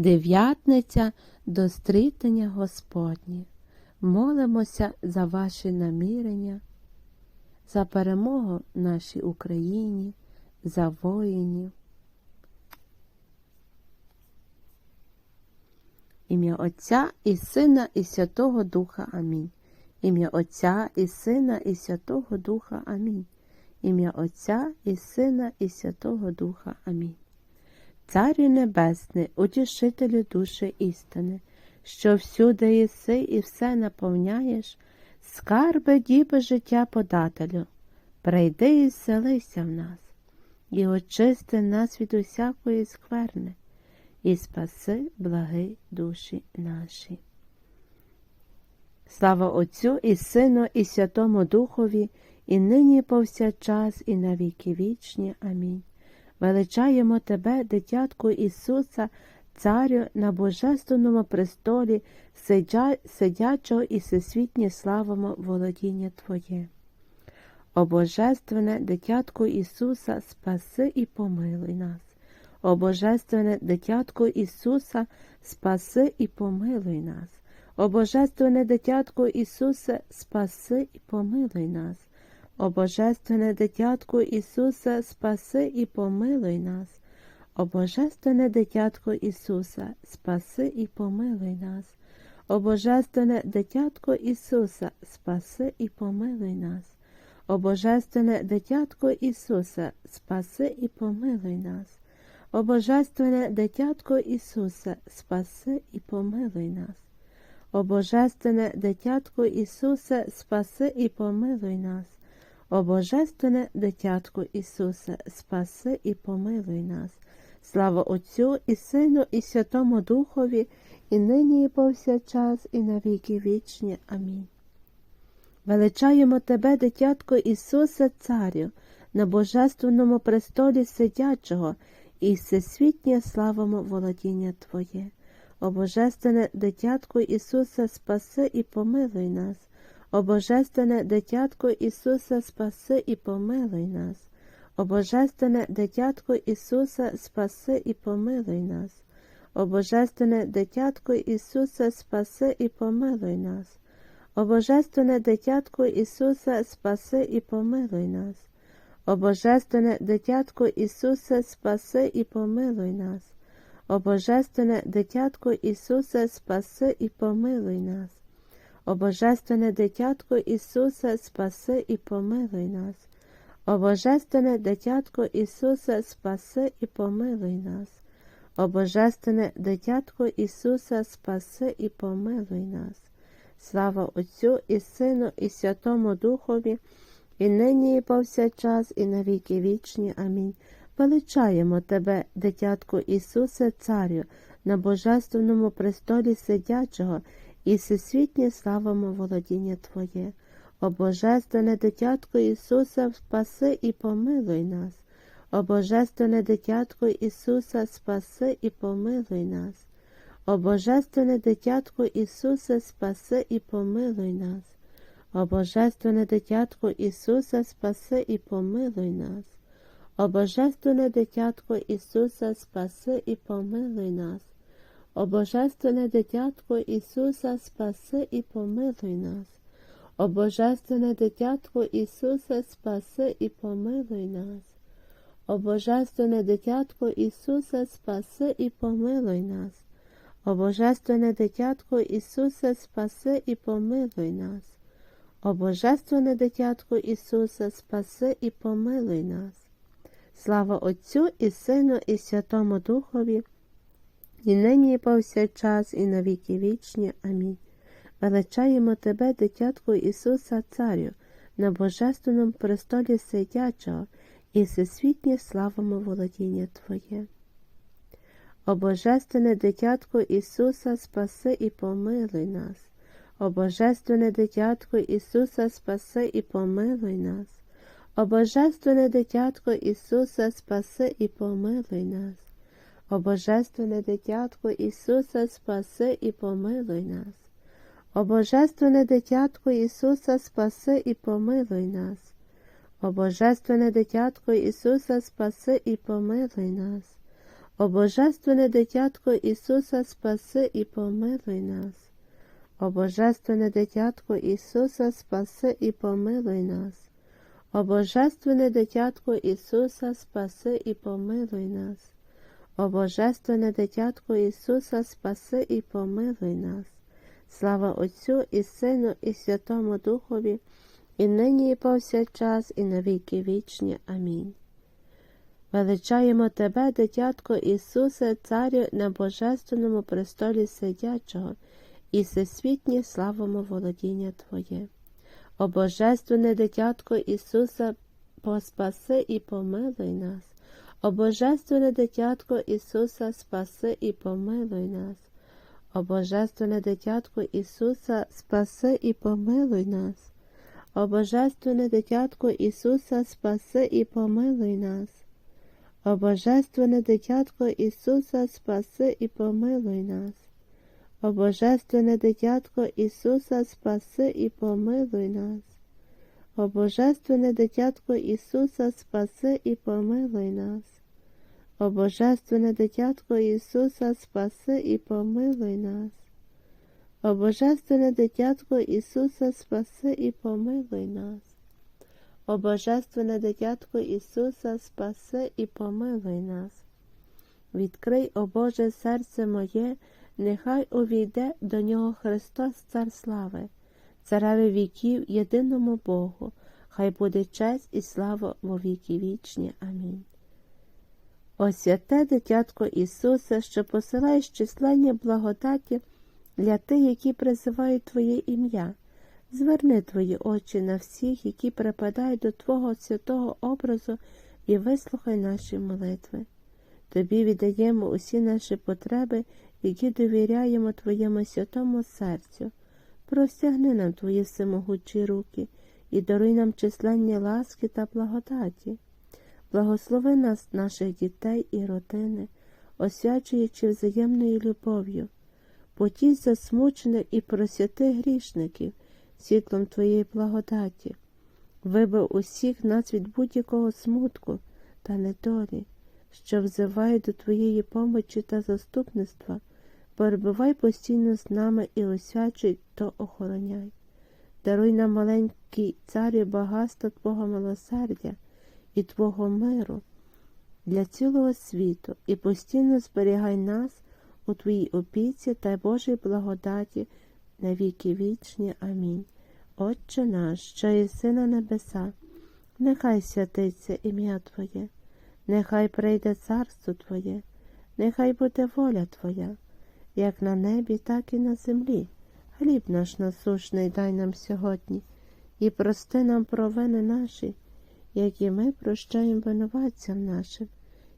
дев'ятниця до стрітення Господнє. Молимося за ваші намірення, за перемогу нашій Україні, за воїнів. Ім'я Отця і Сина, і Святого Духа. Амінь. Ім'я Отця і Сина, і Святого Духа. Амінь. Ім'я Отця і Сина, і Святого Духа. Амінь. Царю Небесний, утішителю душі істини, що всюди єси і все наповняєш, скарби діби життя подателю, прийди і вселися в нас, і очисти нас від усякої скверни, і спаси благи душі наші. Слава Отцю і Сину, і Святому Духові, і нині і повсякчас, і на віки вічні. Амінь. Величаємо Тебе, дитятку Ісуса, Царю на Божественному престолі, сидя, сидячого і всесвітнє славимо володіння Твоє. О Божественне дитятку Ісуса, спаси і помилуй нас. О Божественне дитятку Ісуса, спаси і помилуй нас. О Божественне дитятко Ісусе, спаси і помилуй нас. О Божественне дитятко Ісусе, спаси і помилуй нас. О Божественне дитятко Ісуса, спаси і помилуй нас. О Божественне дитятко Ісуса, спаси і помилуй нас. О Божественне дитятко Ісуса, спаси і помилуй нас. О Божественне дитятко Ісуса, спаси і помилуй нас. О Божественне дитятко Ісусе, спаси і помилуй нас. О Божественне дитятко Ісусе, спаси і помилуй нас. Слава Отцю і Сину, і Святому Духові, і нині, і повсякчас, і на віки вічні. Амінь. Величаємо Тебе, дитятко Ісусе, Царю, на Божественному престолі сидячого, і всесвітнє славимо володіння Твоє. О Божественне дитятко Ісусе, спаси і помилуй нас. О Божественне дитятко Ісусе, спаси і помилуй нас. О Божественне дитятко Ісусе, спаси і помилуй нас. О Божественне дитятко Ісусе, спаси і помилуй нас. О Божественне дитятко Ісусе, спаси і помилуй нас. О Божественне дитятко Ісусе, спаси і помилуй нас. О Божественне дитятко Ісусе, спаси і помилуй нас. О Божественне дитятко Ісусе, спаси і помилуй нас. О Божественне дитятко Ісусе, спаси і помилуй нас. О Божественне дитятко Ісусе, спаси і помилуй нас. Слава Отцю і Сину, і Святому Духові, і нині, і повсякчас, і на віки вічні. Амінь. Величаємо Тебе, дитятко Ісусе, Царю, на Божественному престолі сидячого, і всесвітнє славимо володіння Твоє. О Божественне дитятко Ісуса, спаси і помилуй нас. О Божественне дитятко Ісуса, спаси і помилуй нас. О Божественне дитятко Ісуса, спаси і помилуй нас. О Божественне дитятко Ісуса, спаси і помилуй нас. О Божественне дитятко Ісуса, спаси і помилуй нас. О Божественне дитятко Ісуса, спаси і помилуй нас. О Божественне дитятко Ісуса, спаси і помилуй нас. О Божественне дитятко Ісуса, спаси і помилуй нас. О Божественне дитятко Ісуса, спаси і помилуй нас. О Божественне дитятко Ісуса, спаси і помилуй нас. Слава Отцю і Сину, і Святому Духові, і нині, і повсякчас, і на віки вічні. Амінь. Величаємо Тебе, дитятко Ісуса, Царю, на Божественному престолі сидячого, і всесвітнє славимо володіння Твоє. О Божественне дитятко Ісуса, спаси і помилуй нас. О Божественне дитятко Ісуса, спаси і помилуй нас. О Божественне дитятко Ісуса, спаси і помилуй нас. О Божественне дитятко Ісуса, спаси і помилуй нас. О Божественне дитятко Ісуса, спаси і помилуй нас. О Божественне дитятко Ісуса, спаси і помилуй нас. О Божественне дитятко Ісуса, спаси і помилуй нас. О Божественне дитятко Ісуса, спаси і помилуй нас. О Божественне дитятко Ісуса, спаси і помилуй нас. О Божественне дитятко Ісуса, спаси і помилуй нас. Слава Отцю і Сину, і Святому Духові, і нині, і повсякчас, і на віки вічні. Амінь. Величаємо Тебе, дитятко Ісусе, Царю на Божественному престолі сидячого, і всесвітнє славимо володіння Твоє. О Божественне дитятко Ісуса, поспаси і помилуй нас. О Божественне дитятко Ісуса, спаси і помилуй нас. О Божественне дитятко Ісуса, спаси і помилуй нас. О Божественне дитятко Ісуса, спаси і помилуй нас. О Божественне дитятко Ісуса, спаси і помилуй нас. О Божественне дитятко Ісуса, спаси і помилуй нас. О Божественне дитятко Ісуса, спаси і помилуй нас. О Божественне дитятко Ісуса, спаси і помилуй нас. О Божественне дитятко Ісуса, спаси і помилуй нас. О Божественне дитятко Ісуса, спаси і помилуй нас. Відкрий, о Боже, серце моє, нехай увійде до нього Христос, Цар слави, цареві віків, єдиному Богу, хай буде честь і слава во віки вічні. Амінь. О святе дитятко Ісусе, що посилаєш численні благодаті для тих, які призивають Твоє ім'я. Зверни твої очі на всіх, які припадають до Твого святого образу, і вислухай наші молитви. Тобі віддаємо усі наші потреби, які довіряємо Твоєму святому серцю. Простягни нам Твої всемогучі руки і даруй нам численні ласки та благодаті. Благослови нас, наших дітей і родини, освячуючи взаємною любов'ю, потій засмучених і просвяти грішників світлом Твоєї благодаті, вибив усіх нас від будь-якого смутку та недолі, що взиває до Твоєї помочі та заступництва, перебувай постійно з нами і освячуй, то охороняй. Даруй нам маленький царю багатство Твого милосердя і Твого миру для цілого світу і постійно зберігай нас у Твоїй опіці та Божій благодаті на віки вічні. Амінь. Отче наш, що єси на небеса, нехай святиться ім'я Твоє, нехай прийде царство Твоє, нехай буде воля Твоя, як на небі, так і на землі. Хліб наш насушний дай нам сьогодні, і прости нам провини наші, як і ми прощаємо винуватцям нашим,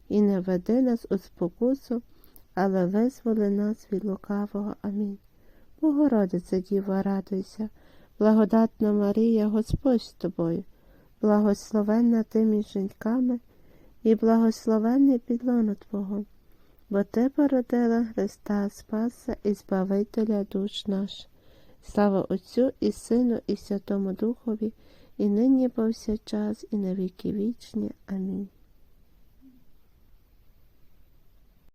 і не веди нас у спокусу, але визволи нас від лукавого. Амінь. Богородице, Діво, радуйся. Благодатна Марія, Господь з тобою, благословенна ти між жінками і благословенний підлону Твого, бо Ти породила Христа Спаса і Збавителя душ наш. Слава Отцю і Сину, і Святому Духові, і нині повсякчас, і на віки вічні. Амінь.